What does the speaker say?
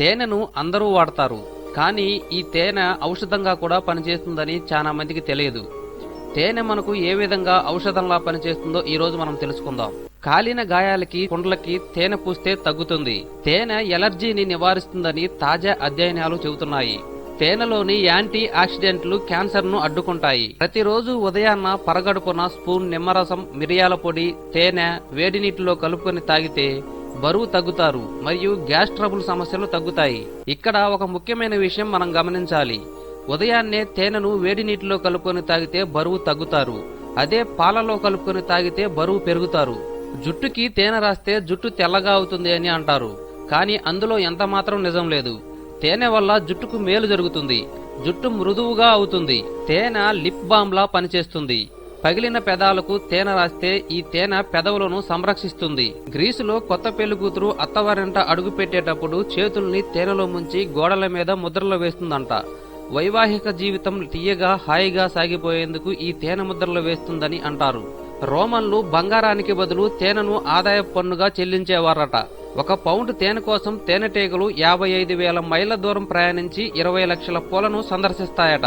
తేనెను అందరూ వాడతారు కానీ ఈ తేనె ఔషధంగా కూడా పనిచేస్తుందని చాలా మందికి తెలియదు. తేనె మనకు ఏ విధంగా ఔషధంలా పనిచేస్తుందో ఈ రోజు మనం తెలుసుకుందాం. కాలిన గాయాలకి కుండ్లకి తేనె పూస్తే తగ్గుతుంది. తేనె ఎలర్జీని నివారిస్తుందని తాజా అధ్యయనాలు చెబుతున్నాయి. తేనెలోని యాంటీ ఆక్సిడెంట్లు క్యాన్సర్ను అడ్డుకుంటాయి. ప్రతిరోజు ఉదయాన్న పరగడుపున స్పూన్ నిమ్మరసం మిరియాల పొడి తేనె వేడి నీటిలో కలుపుకొని తాగితే బరువు తగ్గుతారు మరియు గ్యాస్ ట్రబుల్ సమస్యలు తగ్గుతాయి. ఇక్కడ ఒక ముఖ్యమైన విషయం మనం గమనించాలి. ఉదయాన్నే తేనెను వేడి నీటిలో కలుపుకొని తాగితే బరువు తగ్గుతారు. అదే పాలలో కలుపుకొని తాగితే బరువు పెరుగుతారు. జుట్టుకి తేనె రాస్తే జుట్టు తెల్లగా అవుతుంది అని అంటారు. కానీ అందులో ఎంత మాత్రం నిజం లేదు. తేనె వల్ల జుట్టుకు మేలు జరుగుతుంది. జుట్టు మృదువుగా అవుతుంది. తేనె లిప్ బామ్ లా పనిచేస్తుంది. పగిలిన పెదాలకు తేనె రాస్తే ఈ తేనె పెదవులను సంరక్షిస్తుంది. గ్రీసులో కొత్త పెళ్ళి కూతురు అత్తవారింట అడుగు పెట్టేటప్పుడు చేతుల్ని తేనెలో ముంచి గోడల మీద ముద్రలు వేస్తుందంట. వైవాహిక జీవితం తీయగా హాయిగా సాగిపోయేందుకు ఈ తేనె ముద్రలు వేస్తుందని అంటారు. రోమన్లు బంగారానికి బదులు తేనెను ఆదాయ పన్నుగా చెల్లించేవారట. ఒక పౌండ్ తేనె కోసం తేనెటీగలు యాభై ఐదు వేల మైళ్ళ దూరం ప్రయాణించి ఇరవై లక్షల పూలను సందర్శిస్తాయట.